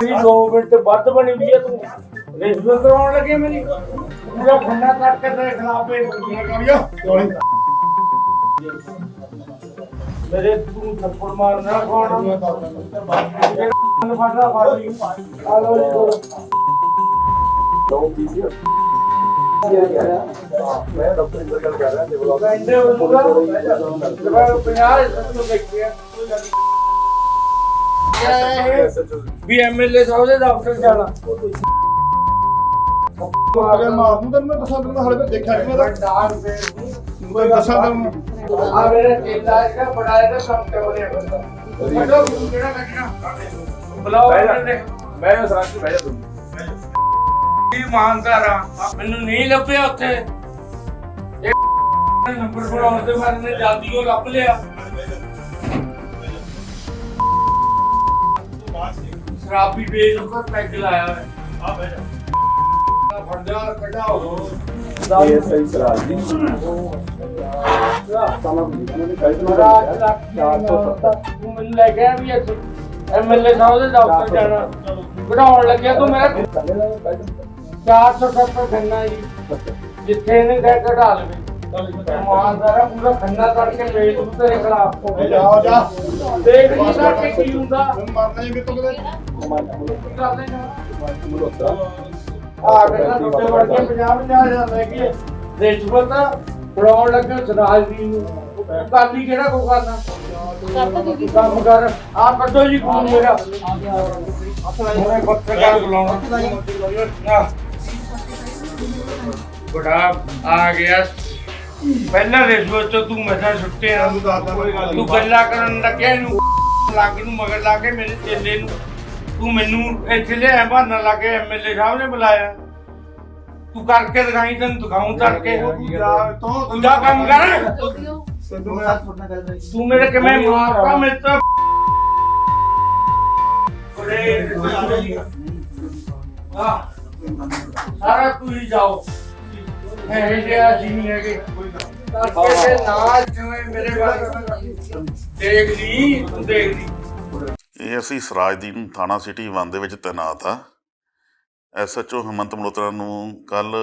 ਮੇਰੀ 2 ਮਿੰਟ ਵੱਧ ਬਣੀ ਹੋਈ ਹੈ ਤੂੰ। ਰਿਸ਼ਵਤ ਕਰਾਉਣ ਲੱਗੇ ਮੇਰੀ। ਪੂਰਾ ਖੰਡਾ ਕੱਟ ਕੇ ਤੇਰੇ ਖਿਲਾਫ ਪੇਸ਼ ਕਰੀਆ ਮੇਰੇ ਤੂੰ ਥੱਪੜ ਮਾਰਨਾ ਕੌਣ ਮੈਨੂੰ ਫੜਨਾ ਫੜ ਲਈ। ਆ ਲੋ ਜੀ ਦੋ ਕਹਿੰਦੇ ਉਹਨੂੰ ਜਵਾਬ 50 ਸੱਤੋਂ ਦੇਖਿਆ ਵੀ ਐਮਐਲਏ ਸਾਹਿਬ ਦੇ ਦਫ਼ਤਰ ਜਾਣਾ। ਅਗਰ ਮਾਰ ਨੂੰ ਤਾਂ ਮੈਂ ਦੱਸਾਂ ਤੈਨੂੰ ਹਲੇ ਤੱਕ ਦੇਖਿਆ ਨਹੀਂ ਮੈਂ ਤਾਂ ਦੱਸਾਂ ਤੈਨੂੰ ਆ ਮੇਰਾ ਚੇਲਾ ਹੈਗਾ ਬੜਾ ਇਹਦਾ ਕੰਮ ਤੇ ਬਣਿਆ ਬੰਦਾ। ਬੜਾ ਕਿਹੜਾ ਲੱਗਣਾ ਬੁਲਾਓ ਇਹਨੇ ਮੈਂ ਸਰਾਜ ਬਹਿ ਜਾ ਤੂੰ। ਕੀ ਇਮਾਨਦਾਰ ਆ? ਮੈਨੂੰ ਨਹੀਂ ਲੱਭਿਆ ਉੱਥੇ। ਇਹ ਨੰਬਰ ਬਣਾਉਣ ਬਾਰੇ ਨੇ ਜਲਦੀ ਉਹ ਲੱਭ ਲਿਆ। ਸ਼ਰਾਬੀ ਵੇਚ ਉੱਪਰ ਪੈਗ ਲਾਇਆ ਹੋਇਆ। ਆ ਬਹਿ ਜਾ। ਫੰਡਾ ਕਢਾਓ ਇਹ ਸਹੀ ਸਰਾਜ ਜੀ। ਤੂੰ ਮੈਨੂੰ ਲੈ ਗਿਆ ਵੀ ਐਮਐਲਏ ਸਾਹਿਬ ਦੇ ਦਫ਼ਤਰ ਜਾਣਾ। ਕਢਾਉਣ ਲੱਗਿਆ ਤੂੰ ਮੇਰਾ। 470 ਖੰਨਾ ਜੀ। ਜਿੱਥੇ ਇਹਨੇ ਕਢਾ ਲਵੇ। ਇਮਾਨਦਾਰਾ ਪੂਰਾ ਖੰਨਾ ਕਰਕੇ ਵੇਚ ਦੂ ਤੇਰੇ ਖਿਲਾਫ ਜਾ ਜਾ ਦੇਖ ਨਹੀਂ ਸਕਦੇ ਕੀ ਹੁੰਦਾ ਤੈਨੂੰ ਮਾਰਨਾ ਹੀ ਕਿਤੋਂ ਕਿਤੇ ਕੀ ਕਰਦੇ ਨੇ ਆ ਕਹਿੰਦਾ ਟੁੱਟੇ ਵੜ ਕੇ 50 ਹਜ਼ਾਰ ਲੈ ਕੇ ਰਿਸ਼ਵਤ ਫੜਾਉਣ ਲੱਗੇ ਸਰਾਜ ਦੀ ਨੂੰ ਕਾਲੀ ਕਿਹੜਾ ਕੋ ਕਰਨਾ ਕੰਮ ਕਰ ਆ ਕੱਢੋ ਜੀ ਖੂਨ ਮੇਰਾ ਆਪਣੇ ਪੱਤਰਕਾਰ ਬੁਲਾਉਣਾ ਆਹ। ਬੜਾ ਆ ਗਿਆ ਪਹਿਲਾਂ ਰਿਸ਼ਵਤ ਤੋਂ ਤੂੰ ਮਸਾ ਛੁੱਟਿਆ ਤੂੰ ਗੱਲਾਂ ਕਰਨ ਲੱਗਿਆ ਇਹਨੂੰ ਲੱਗ ਨੂੰ ਮਗਰ ਲਾ ਕੇ ਮੇਰੇ ਚੇਲੇ ਨੂੰ। ਤੂੰ ਮੈਨੂੰ ਇੱਥੇ ਲਿਆ ਬਹਾਨਾ ਲਾ ਕੇ ਐਮਐਲਏ ਸਾਹਿਬ ਨੇ ਬੁਲਾਇਆ। ਤੂੰ ਕਰਕੇ ਦਿਖਾਈ ਤੈਨੂੰ ਦਿਖਾਉਂ ਤੜਕੇ। ਤੂੰ ਜਾ ਕੰਮ ਕਰ। ਤੂੰ ਮੇਰੇ ਕਿਵੇਂ ਮਾਰਦਾ ਮੇਰੇ ਤਾਂ ਆ ਸਾਰਾ ਤੂੰ ਹੀ ਜਾਓ। ਹੈ ਜਿਹੜਾ ਜੀ ਨਹੀਂ ਹੈਗੇ। ਕਰਕੇ ਨਾ ਜਿਵੇਂ ਮੇਰੇ ਬਾਰੇ ਦੇਖ ਲਈ ਤੂੰ ਦੇਖ ਲਈ ਇਹ ਅਸੀਂ ਸਰਾਜਦੀਨ ਥਾਣਾ ਸਿਟੀ 1 ਦੇ ਵਿੱਚ ਤੈਨਾਤ ਆ। ਐਸਐਚਓ ਹਮੰਤ ਮਲਹੋਤਰਾ ਨੂੰ ਕੱਲ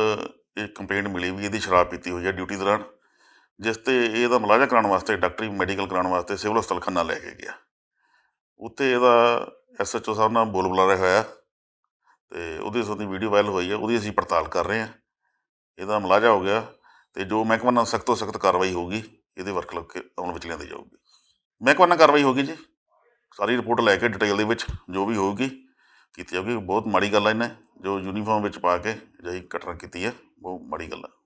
ਇਹ ਕੰਪਲੇਂਟ ਮਿਲੀ ਵੀ ਇਹਦੀ ਸ਼ਰਾਬ ਪੀਤੀ ਹੋਈ ਹੈ ਡਿਊਟੀ ਦੌਰਾਨ, ਜਿਸ ਤੇ ਇਹਦਾ ਮੁਲਾਜ਼ਾ ਕਰਾਉਣ ਵਾਸਤੇ, ਡਾਕਟਰੀ ਮੈਡੀਕਲ ਕਰਾਉਣ ਵਾਸਤੇ ਸਿਵਲ ਹਸਪਤਾਲ ਖੰਨਾ ਲੈ ਕੇ ਗਿਆ। ਉੱਥੇ ਇਹਦਾ ਐਸਐਚਓ ਸਾਹਿਬ ਨਾਲ ਬੋਲ ਬੁਲਾਰਾ ਹੋਇਆ ਤੇ ਉਹਦੀ ਸੋਦੀ ਵੀਡੀਓ ਵਾਇਰਲ ਹੋਈ ਹੈ ਉਹਦੀ ਅਸੀਂ ਪੜਤਾਲ ਕਰ ਰਹੇ ਹਾਂ ਇਹਦਾ ਮੁਲਾਜ਼ਾ ਹੋ ਗਿਆ ਤੇ ਜੋ ਮਹਿਕਮਾ ਨਾਲ ਸਖਤ ਤੋਂ ਸਖਤ ਕਾਰਵਾਈ ਹੋਊਗੀ, ਇਹਦੇ ਵਰਕ ਲੱਗ ਕੇ ਅਮਲ ਵਿੱਚ ਲਿਆਂਦੀ ਜਾਊਗੀ। ਮਹਿਕਮਾ ਨਾਲ ਕਾਰਵਾਈ ਹੋਗੀ ਜੀ। ਸਾਰੀ ਰਿਪੋਰਟ ਲੈ ਕੇ ਡਿਟੇਲ ਦੇ ਵਿੱਚ ਜੋ ਵੀ ਹੋਊਗੀ ਕੀਤੀ ਜਾਊਗੀ। ਬਹੁਤ ਮਾੜੀ ਗੱਲ ਹੈ ਇਹਨੇ, ਜੋ ਯੂਨੀਫਾਰਮ ਵਿੱਚ ਪਾ ਕੇ ਅਜਿਹੀ ਘਟਨਾ ਕੀਤੀ ਹੈ ਬਹੁਤ ਮਾੜੀ ਗੱਲ ਹੈ